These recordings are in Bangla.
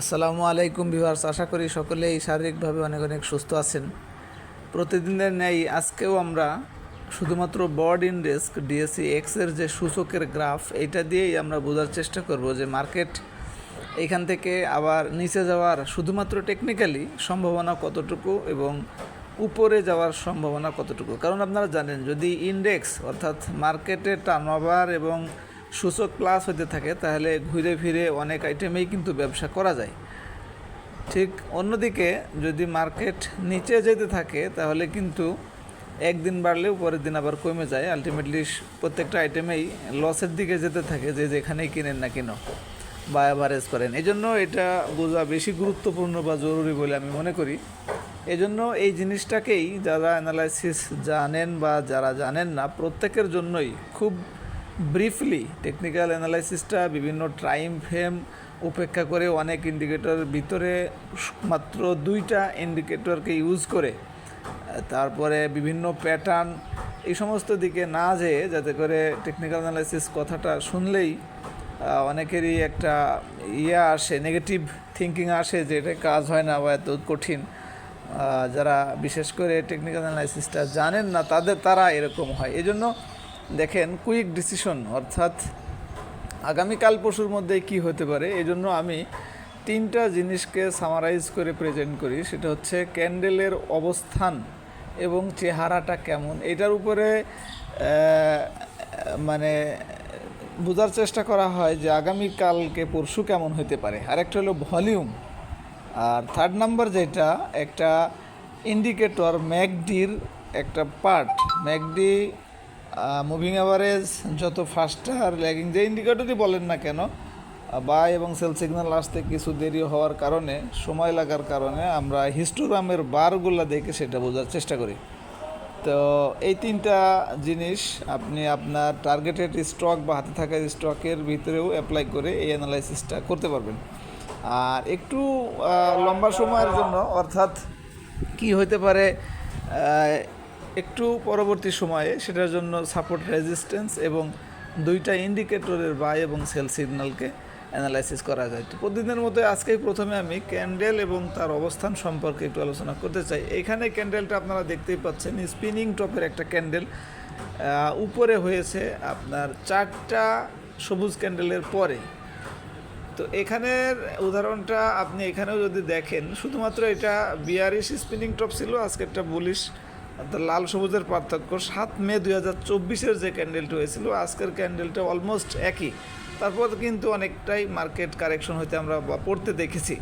আসসালামু আলাইকুম ভিউয়ার্স, আশা করি সকলেই শারীরিকভাবে অনেক অনেক সুস্থ আছেন। প্রতিদিনের ন্যায় আজকেও আমরা শুধুমাত্র বর্ড ইন্ডেস্ক ডিএসসি এক্সের যে সূচকের গ্রাফ এটা দিয়েই আমরা বোঝার চেষ্টা করব যে মার্কেট এখান থেকে আবার নিচে যাওয়ার শুধুমাত্র টেকনিক্যালি সম্ভাবনা কতটুকু এবং উপরে যাওয়ার সম্ভাবনা কতটুকু। কারণ আপনারা জানেন, যদি ইন্ডেক্স অর্থাৎ মার্কেটে টার্নওভার এবং সূচক প্লাস হতে থাকে, তাহলে ঘুরে ফিরে অনেক আইটেমেই কিন্তু ব্যবসা করা যায়। ঠিক অন্যদিকে যদি মার্কেট নিচে যেতে থাকে, তাহলে কিন্তু একদিন বাড়লেও পরের দিন আবার কমে যায়। আলটিমেটলি প্রত্যেকটা আইটেমেই লসের দিকে যেতে থাকে, যে যেখানেই কিনেন না কেন, বা অ্যাভারেজ করেন। এই জন্য এটা বোঝা বেশি গুরুত্বপূর্ণ বা জরুরি বলে আমি মনে করি। এজন্য এই জিনিসটাকেই যারা অ্যানালাইসিস জানেন বা যারা জানেন না, প্রত্যেকের জন্যই খুব ব্রিফলি টেকনিক্যাল অ্যানালাইসিসটা বিভিন্ন টাইম ফ্রেম উপেক্ষা করে অনেক ইন্ডিকেটরের ভিতরে মাত্র দুইটা ইন্ডিকেটরকে ইউজ করে, তারপরে বিভিন্ন প্যাটার্ন এই সমস্ত দিকে না যেয়ে যাতে করে টেকনিক্যাল অ্যানালাইসিস কথাটা শুনলেই অনেকেরই একটা ইয়ে আসে নেগেটিভ থিঙ্কিং আসে যে এটা কাজ হয় না বা এত কঠিন। যারা বিশেষ করে টেকনিক্যাল অ্যানালাইসিসটা জানেন না, তাদের, তারা এরকম হয়। এই জন্য দেখেন কুইক ডিসিশন অর্থাৎ আগামীকাল পরশুর মধ্যে কি হতে পারে এই জন্য আমি তিনটা জিনিসকে সামারাইজ করে প্রেজেন্ট করি। সেটা হচ্ছে ক্যান্ডেলের অবস্থান এবং চেহারাটা কেমন। এটার উপরে মানে বোঝার চেষ্টা করা হয় যে আগামীকালকে পরশু কেমন হতে পারে। আরেকটা হলো ভলিউম। আর থার্ড নাম্বার যেটা, একটা ইন্ডিকেটর ম্যাকডির একটা পার্ট ম্যাকডি মুভিং অ্যাভারেজ যত ফাস্টার ল্যাগিং যে ইন্ডিকেটরই বলেন না কেন বাই এবং সেল সিগন্যাল আসতে কিছু দেরি হওয়ার কারণে, সময় লাগার কারণে আমরা হিস্টোগ্রামের বারগুলো দেখে সেটা বোঝার চেষ্টা করি। তো এই তিনটা জিনিস আপনি আপনার টার্গেটেড স্টক বা হাতে থাকা স্টকের ভিতরেও অ্যাপ্লাই করে এই অ্যানালাইসিসটা করতে পারবেন। আর একটু লম্বা সময়ের জন্য, অর্থাৎ কি হতে পারে একটু পরবর্তী সময়ে সেটার জন্য সাপোর্ট রেজিস্ট্যান্স এবং দুইটা ইন্ডিকেটরের বাই এবং সেল সিগন্যালকে অ্যানালাইসিস করা যায়। তো প্রতিদিনের মতো আজকেই প্রথমে আমি ক্যান্ডেল এবং তার অবস্থান সম্পর্কে একটু আলোচনা করতে চাই। এখানে ক্যান্ডেলটা আপনারা দেখতেই পাচ্ছেন স্পিনিং টপের একটা ক্যান্ডেল উপরে হয়েছে আপনার চারটা সবুজ ক্যান্ডেলের পরে। তো এখানের উদাহরণটা আপনি এখানেও যদি দেখেন, শুধুমাত্র এটা বিয়ারিশ স্পিনিং টপ ছিল আজকে একটা বুলিশ অর্থাৎ লাল সবুজের পার্থক্য, সাত মে দুই হাজার চব্বিশের যে ক্যান্ডেলটা হয়েছিল, আজকের ক্যান্ডেলটা অলমোস্ট একই। তারপর কিন্তু অনেকটাই মার্কেট কারেকশন হইতে আমরা পড়তে দেখেছি।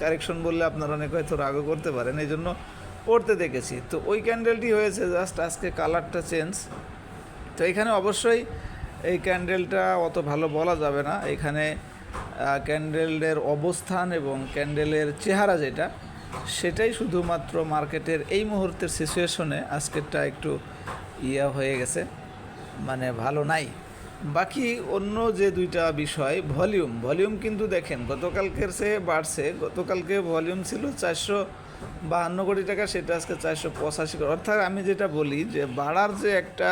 কারেকশন বললে আপনারা অনেক হয়তো রাগও করতে পারেন এই জন্য পড়তে দেখেছি। তো ওই ক্যান্ডেলটি হয়েছে জাস্ট আজকে কালারটা চেঞ্জ তো এখানে অবশ্যই এই ক্যান্ডেলটা অত ভালো বলা যাবে না। এখানে ক্যান্ডেলের অবস্থান এবং ক্যান্ডেলের চেহারা যেটা সেটাই শুধুমাত্র মার্কেটের এই মুহূর্তের সিচুয়েশনে আজকেরটা একটু ইয়া হয়ে গেছে মানে ভালো নাই। বাকি অন্য যে দুইটা বিষয় ভলিউম ভলিউম কিন্তু দেখেন, গতকালকের সে বাড়ছে। গতকালকে ভলিউম ছিল চারশো বাহান্ন কোটি টাকা, সেটা আজকে চারশো পঁচাশি কোটি। অর্থাৎ আমি যেটা বলি যে বাড়ার যে একটা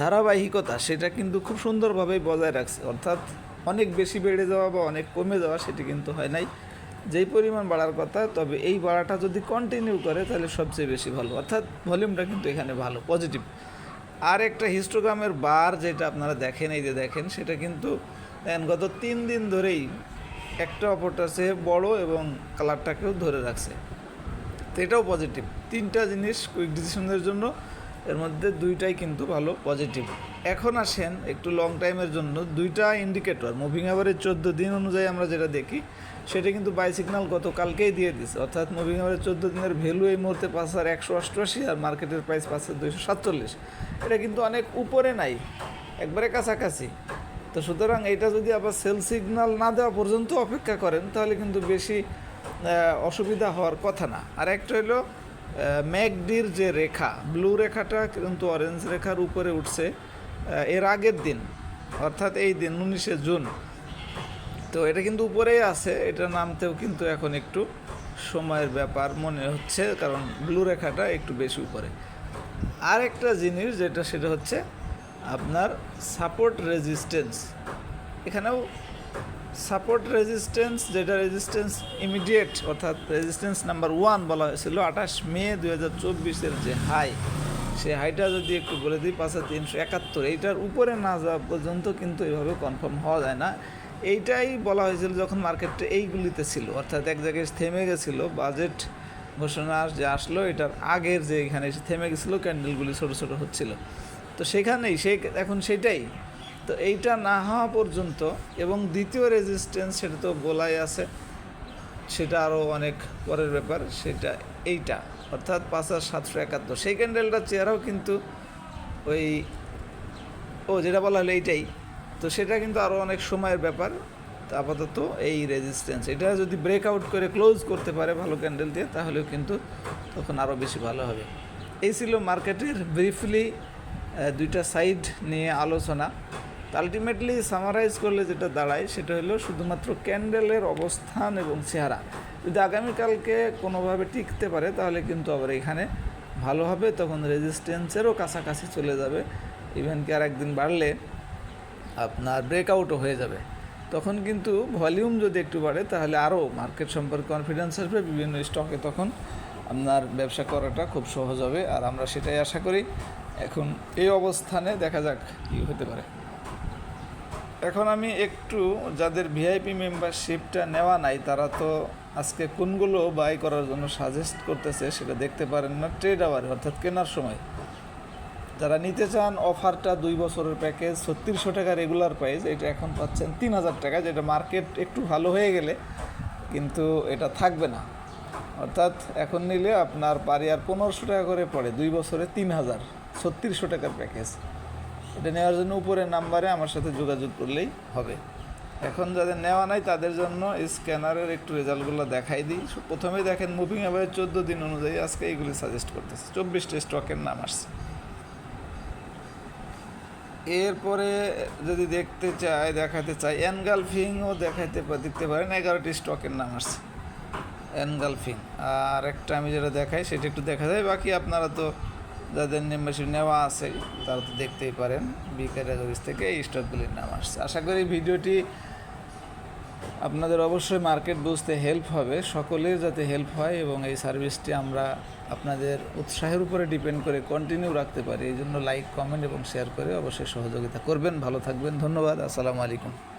ধারাবাহিকতা, সেটা কিন্তু খুব সুন্দরভাবেই বজায় রাখছে। অর্থাৎ অনেক বেশি বেড়ে যাওয়া বা অনেক কমে যাওয়া, সেটি কিন্তু হয় নাই। যেই পরিমাণ বাড়ার কথা, তবে এই বাড়াটা যদি কন্টিনিউ করে, তাহলে সবচেয়ে বেশি ভালো। অর্থাৎ ভলিউমটা কিন্তু এখানে ভালো পজিটিভ আর একটা হিস্টোগ্রামের বার যেটা আপনারা দেখেন, এই যে দেখেন, সেটা কিন্তু গত তিন দিন ধরেই একটা অপরটা সে বড় এবং কালারটাকেও ধরে রাখছে। তো এটাও পজিটিভ তিনটা জিনিস কুইক ডিসিশনের জন্য, এর মধ্যে দুইটাই কিন্তু ভালো পজিটিভ এখন আসেন একটু লং টাইমের জন্য, দুইটা ইন্ডিকেটর মুভিং অ্যাভারেজ চোদ্দ দিন অনুযায়ী আমরা যেটা দেখি সেটা কিন্তু বাই সিগনাল গতকালকেই দিয়ে দিছে। অর্থাৎ মুভিং অ্যাভারেজ চোদ্দ দিনের ভ্যালু এই মুহূর্তে পাঁচ হাজার একশো অষ্টআশি আর মার্কেটের প্রাইস পাঁচ হাজার দুইশো সাতচল্লিশ। এটা কিন্তু অনেক উপরে নাই, একবারে কাছাকাছি। তো সুতরাং এটা যদি আবার সেল সিগন্যাল না দেওয়া পর্যন্ত অপেক্ষা করেন, তাহলে কিন্তু বেশি অসুবিধা হওয়ার কথা না। আর একটা হলো ম্যাকডির যে রেখা ব্লু রেখাটা কিন্তু অরেঞ্জ রেখার উপরে উঠছে এর আগের দিন, অর্থাৎ এই দিন, উনিশে জুন। তো এটা কিন্তু উপরেই আছে, এটা নামতেও কিন্তু এখন একটু সময়ের ব্যাপার মনে হচ্ছে, কারণ ব্লু রেখাটা একটু বেশি উপরে। আর একটা জিনিস যেটা, সেটা হচ্ছে আপনার সাপোর্ট রেজিস্ট্যান্স এখানেও সাপোর্ট রেজিস্ট্যান্স যেটা রেজিস্ট্যান্স ইমিডিয়েট অর্থাৎ রেজিস্ট্যান্স নাম্বার ওয়ান বলা হয়েছিল আঠাশ মে দুই হাজার চব্বিশের যে হাই সেই হাইটা যদি একটু বলে দিই, পাঁচ হাজার তিনশো একাত্তর, এইটার উপরে না যাওয়া পর্যন্ত কিন্তু এইভাবে কনফার্ম হওয়া যায় না। এইটাই বলা হয়েছিল যখন মার্কেটটা এইগুলিতে ছিল, অর্থাৎ এক জায়গায় থেমে গেছিল বাজেট ঘোষণা যে আসলো, এটার আগের যে এখানে এসে থেমে গেছিল ক্যান্ডেলগুলি ছোটো ছোটো হচ্ছিল। তো সেখানেই সেই এখন সেটাই। তো এইটা না হওয়া পর্যন্ত এবং দ্বিতীয় রেজিস্ট্যান্স সেটা তো বলাই আছে, সেটা আরও অনেক পরের ব্যাপার, সেটা এইটা। অর্থাৎ পাঁচ হাজার সাতশো একাত্তর। সেই ক্যান্ডেলটার চেহারাও কিন্তু ওই, ও যেটা বলা হলো এইটাই। তো সেটা কিন্তু আরও অনেক সময়ের ব্যাপার। আপাতত এই রেজিস্ট্যান্স এটা যদি ব্রেকআউট করে ক্লোজ করতে পারে ভালো ক্যান্ডেল দিয়ে, তাহলেও কিন্তু তখন আরও বেশি ভালো হবে। এই ছিল মার্কেটের ব্রিফলি দুইটা সাইড নিয়ে আলোচনা। আলটিমেটলি সামারাইজ করলে যেটা দাঁড়ায়, সেটা হলো শুধুমাত্র ক্যান্ডেলের অবস্থান এবং চেহারা। যদি আগামীকালকে কোনোভাবে টিকতে পারে, তাহলে কিন্তু আবার এখানে ভালো হবে, তখন রেজিস্ট্যান্সেরও কাছাকাছি চলে যাবে। ইভেন কি আর একদিন বাড়লে আপনার ব্রেকআউটও হয়ে যাবে। তখন কিন্তু ভলিউম যদি একটু বাড়ে, তাহলে আরও মার্কেট সম্পর্কে কনফিডেন্স আসবে, বিভিন্ন স্টকে তখন আপনার ব্যবসা করাটা খুব সহজ হবে। আর আমরা সেটাই আশা করি। এখন এই অবস্থানে দেখা যাক কী হতে পারে। এখন আমি একটু যাদের ভিআইপি মেম্বারশিপটা নেওয়া নাই, তারা তো আজকে কোনগুলো বাই করার জন্য সাজেস্ট করতেছে, সেটা দেখতে পারেন না ট্রেড আওয়ারে অর্থাৎ কেনার সময়। যারা নিতে চান, অফারটা দুই বছরের প্যাকেজ ছত্রিশশো টাকা রেগুলার প্রাইস এটা এখন পাচ্ছেন তিন হাজার টাকা, যেটা মার্কেট একটু ভালো হয়ে গেলে কিন্তু এটা থাকবে না। অর্থাৎ এখন নিলে আপনার পারি আর পনেরোশো টাকা করে পড়ে, দুই বছরে তিন হাজার, ছত্রিশশো টাকার প্যাকেজ এটা নেওয়ার জন্য উপরের নাম্বারে আমার সাথে যোগাযোগ করলেই হবে। এখন যাদের নেওয়া নাই, তাদের জন্য স্ক্যানারের একটু রেজাল্টগুলো দেখাই দিই। প্রথমে দেখেন মুভিং অ্যাভারেজ চোদ্দ দিন অনুযায়ী আজকে এইগুলি সাজেস্ট করতেছে। চব্বিশটা স্টকের নাম আসছে। এরপরে যদি দেখতে চাই, দেখাতে চাই, এনগালফিংও দেখাতে দেখতে পারেন, এগারোটি স্টকের নাম আসছে এনগালফিং। আর একটা আমি যেটা দেখাই, সেটা একটু দেখা যায়, বাকি আপনারা তো যাদের মেম্বারশিপ নেওয়া আছে, তারা তো দেখতেই পারেন বি ক্যাটাগরিজ থেকে এই স্টকগুলির নাম আসছে। আশা করি ভিডিওটি আপনাদের অবশ্যই মার্কেট বুঝতে হেল্প হবে, সকলের যাতে হেল্প হয় এবং এই সার্ভিসটি আমরা আপনাদের উৎসাহের উপরে ডিপেন্ড করে কন্টিনিউ রাখতে পারি। এই জন্য লাইক কমেন্ট এবং শেয়ার করে অবশ্যই সহযোগিতা করবেন। ভালো থাকবেন, ধন্যবাদ, আসসালামু আলাইকুম।